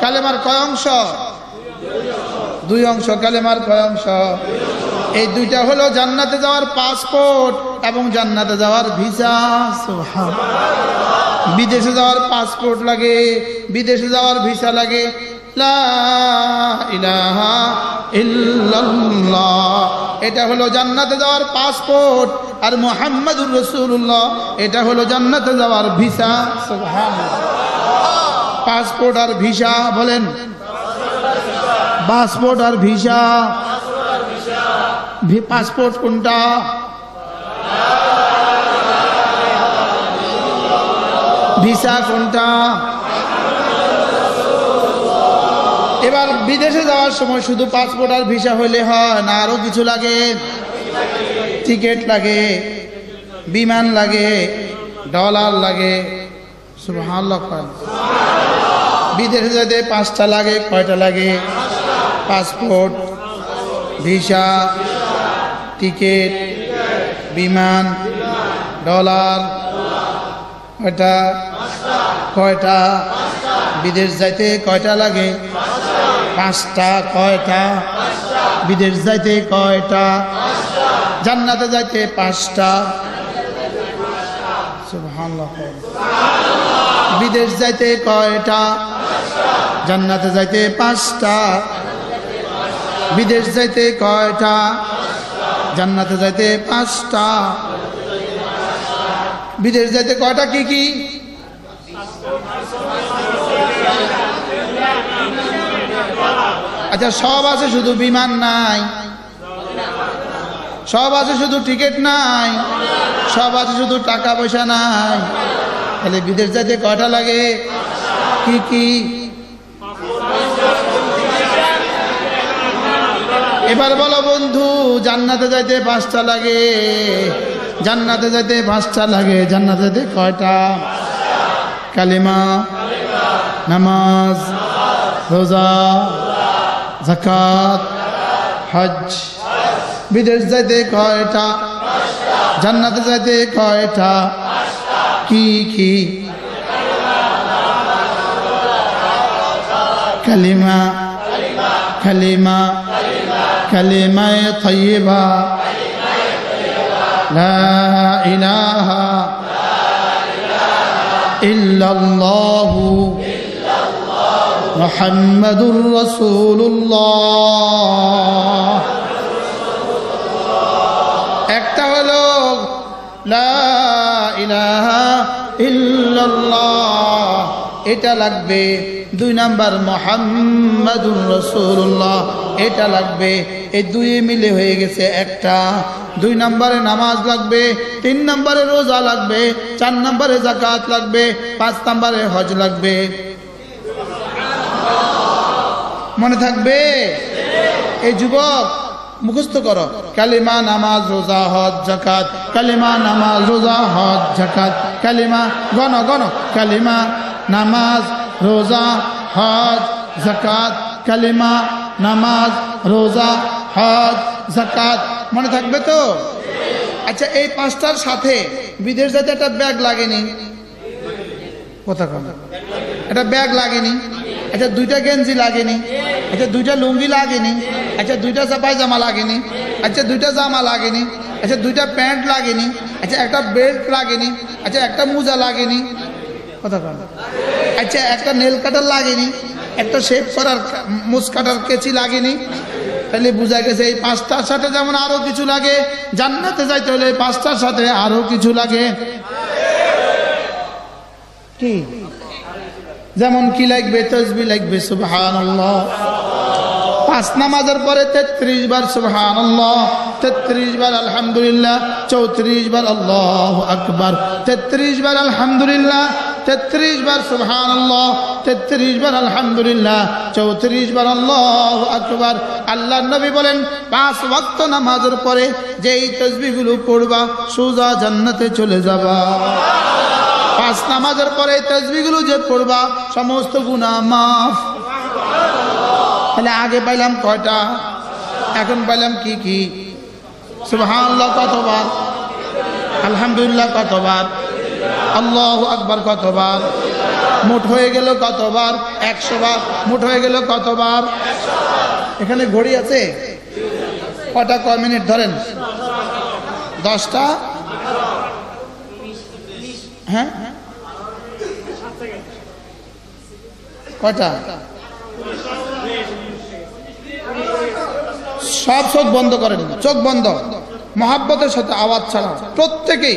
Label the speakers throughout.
Speaker 1: কালেমার কয় অংশ? দুই অংশ। কালেমার কয় অংশ? এই দুইটা হলো জান্নাতে যাওয়ার পাসপোর্ট এবং জান্নাতে যাওয়ার ভিসা। বিদেশে যাওয়ার পাসপোর্ট লাগে, বিদেশে যাওয়ার ভিসা লাগে। এটা হলো জান্নাতে যাওয়ার পাসপোর্ট। আর মুহাম্মাদুর রসুল্লাহ এটা হলো জান্নাতে যাওয়ার ভিসা। সুবহানাল্লাহ। পাসপোর্ট আর ভিসা বলেন। পাসপোর্ট আর ভিসা। পাসপোর্ট কোনটা? ভিসা কোনটা? এবার বিদেশে যাওয়ার সময় শুধু পাসপোর্ট আর ভিসা হইলে হয় না, আরও কিছু লাগে। টিকিট লাগে, বিমান লাগে, ডলার লাগে। সুবহানাল্লাহ। বিদেশে যেতে পাঁচটা লাগে, কয়টা লাগে? পাসপোর্ট, ভিসা, টিকিট, বিমান, ডলার, কয়টা? কয়টা? বিদেশ যাইতে কয়টা লাগে? পাঁচটা, কয়টা? বিদেশ যাইতে কয়টা? জান্নাতে যাইতে পাঁচটা। বিদেশ যাইতে কয়টা? জান্নাতে যাইতে পাঁচটা, বিদেশ যাইতে কয়টা, জান্নাতে যাইতে পাঁচটা, বিদেশ যাইতে কয়টা, কি কি? আচ্ছা সব আছে শুধু বিমান নাই, সব আছে শুধু টিকিট নাই, সব আছে শুধু টাকা পয়সা নাই, তাহলে বিদেশ যাইতে কয়টা লাগে? কি কি? এবার বলো বন্ধু, জান্নাতে যাইতে পাঁচটা লাগে। জান্নাতে যাইতে পাঁচটা লাগে। জান্নাতে যাইতে কয়টা? কালিমা, নামাজ, রোজা জাকাত হজ। বিদেশ যাইতে কয়টা? জান্নাতে যাইতে কয়টা? কি কি? কালিমা কালিমা, কালিমায় তৈবা ইলাহা ইল্লাল্লাহু মুহাম্মাদুর রাসূলুল্লাহ। একটা হলো, লা ইলাহা ইল্লাল্লাহ, এটা লাগবে দুই নাম্বার মোহাম্মদুর রসুল্লাহ। এটা লাগবে, এই দুই মিলে হয়ে গেছে একটা। দুই নম্বরে নামাজ লাগবে, তিন নম্বরে রোজা লাগবে, চার নম্বরে জাকাত লাগবে, পাঁচ নম্বরে হজ লাগবে। মনে থাকবে? এই যুবক, মুখস্থ করো। কালিমা নামাজ, রোজা, হজ জাকাত কালিমা নামাজ, রোজা, হজ জাকাত কালিমা, গণ গণ। কালিমা নামাজ রোজা, হজ জাকাত কালিমা, নামাজ, রোজা, হজ জাকাত মনে থাকবে তো? আচ্ছা এই পাঁচটার সাথে বিদেশ যাতে একটা ব্যাগ লাগেনি। কথা একটা ব্যাগ লাগেনি। আচ্ছা দুইটা গেঞ্জি লাগেনি। আচ্ছা দুইটা লুঙ্গি লাগেনি। আচ্ছা দুইটা চাপাই জামা লাগেনি। আচ্ছা দুইটা জামা লাগেনি। আচ্ছা দুইটা প্যান্ট লাগেনি। আচ্ছা একটা বেল্ট লাগেনি। আচ্ছা একটা মোজা লাগেনি। কথা আচ্ছা একটা নেল কাটার লাগেনি, একটা শেপ করার মুস কাটার কেচি লাগেনি তাহলে বোঝা গেছে এই পাঁচটার সাথে যেমন আরও কিছু লাগে, জান্নাতে যাইতে হলে এই পাঁচটার সাথে আরও কিছু লাগে। কি? যেমন কি লাগবে তসবি লাগবে, সুবহানাল্লাহ। পাঁচ নামাজের পরে তেত্রিশ বার সুবহানাল্লাহ, তেত্রিশ বার আলহামদুলিল্লাহ, চৌত্রিশ বার আল্লাহ আকবার, তেত্রিশ বার আলহামদুলিল্লাহ তেত্রিশ বার সুবহানাল্লাহ, তেত্রিশ বার আলহামদুলিল্লাহ, চৌত্রিশ বার আল্লাহ আকবার। আল্লাহ নবী বলেন, পাঁচ ওয়াক্ত নামাজের পরে যেই তসবিগুলো পড়বা, সোজা জান্নাতে চলে যাবা। পাঁচ নামাজের পরে তসবিগুলো যে পড়বা, সমস্ত গুণা মাফ। তাহলে আগে পাইলাম কয়টা? এখন পাইলাম কি কি? সুবহানাল্লাহ কতবার? আলহামদুলিল্লাহ কতবার? আল্লাহ আকবার কতবার? মোট হয়ে গেল কতবার? একশো বার মোট হয়ে গেল কতবার? এখানে ঘড়ি আছে? কটা কয় মিনিট ধরেন? দশটা? হ্যাঁ? কয়টা? সব চোখ বন্ধ করেন। চোখ বন্ধ। মহাব্বতের সাথে আওয়াজ ছাড়া প্রত্যেকেই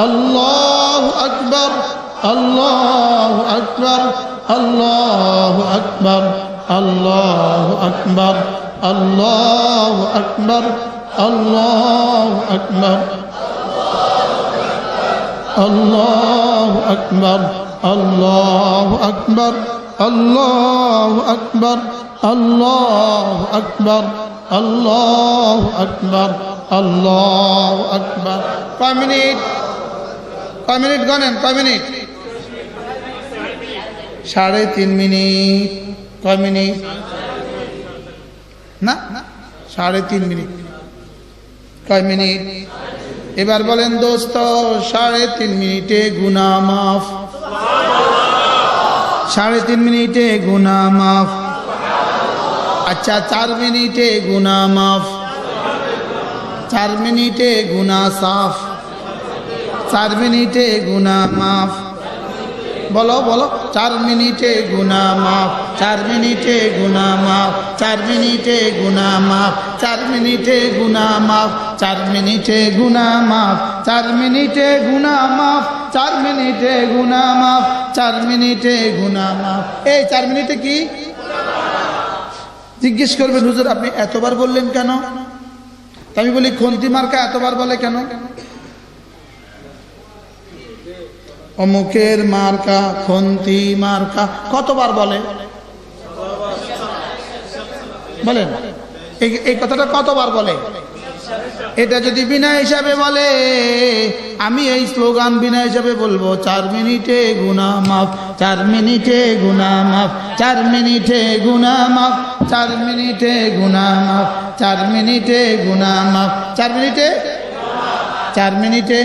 Speaker 1: الله أكبر الله أكبر الله أكبر الله أكبر الله أكبر الله أكبر الله أكبر الله أكبر الله أكبر الله أكبر الله أكبر الله أكبر five minutes কয় মিনিট গণেন, কয় মিনিট? সাড়ে তিন মিনিট। কয় মিনিট? না সাড়ে তিন মিনিট। কয় মিনিট? এবার বলেন, দোস্ত, সাড়ে তিন মিনিটে গুনা মাফ। সাড়ে তিন মিনিটে গুনা মাফ। আচ্ছা চার মিনিটে গুনা মাফ। চার মিনিটে গুনা সাফ। চার মিনিটে গুনা মাফ বলো বলো চার মিনিটে গুনা মাফ চার মিনিটে গুনা মাফ চার মিনিটে গুনা মাফ চার মিনিটে গুনা মাফ চার মিনিটে গুনা মাফ চার মিনিটে গুনা মাফ চার মিনিটে গুনা মাফ চার মিনিটে গুনা মাফ এই চার মিনিটে কি জিজ্ঞেস করবেন হুজুর আপনি এতবার বললেন কেন আমি বলি খন্তি মার্কা এতবার বলে কেন অমুকের মার্কা, খন্তি মার্কা, কতবার বলে? বলেন, এই কথাটা কতবার বলে? এটা যদি বিনা হিসাবে বলে, আমি এই স্লোগান বিনা হিসাবে বলব, চার মিনিটে গুনা মাফ, চার মিনিটে গুনা মাফ, চার মিনিটে গুনা মাফ, চার মিনিটে গুনা মাফ, চার মিনিটে গুনা মাফ, চার মিনিটে? চার মিনিটে?